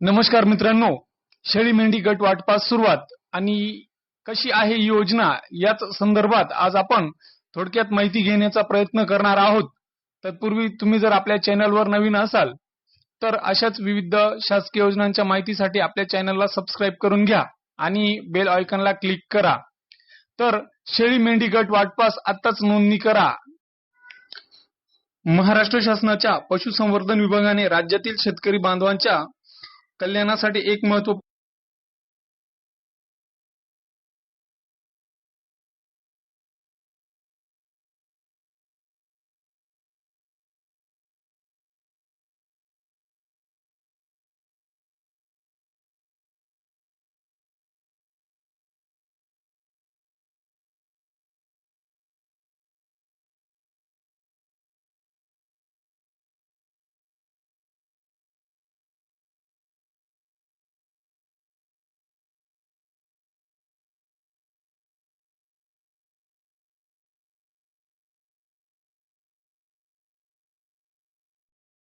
नमस्कार मित्रांनो. शेळी मेंढी गट वाटपास सुरुवात. आणि कशी आहे ही योजना? याच संदर्भात आज आपण थोडक्यात माहिती घेण्याचा प्रयत्न करणार आहोत. तत्पूर्वी तुम्ही जर आपल्या चॅनलवर नवीन असाल तर अशाच विविध शासकीय योजनांच्या माहितीसाठी आपल्या चॅनलला सबस्क्राईब करून घ्या आणि बेल आयकॉनला क्लिक करा. तर शेळी मेंढी गट वाटपास आत्ताच नोंदणी करा. महाराष्ट्र शासनाच्या पशुसंवर्धन विभागाने राज्यातील शेतकरी बांधवांच्या कल्याणासाठी एक महत्त्व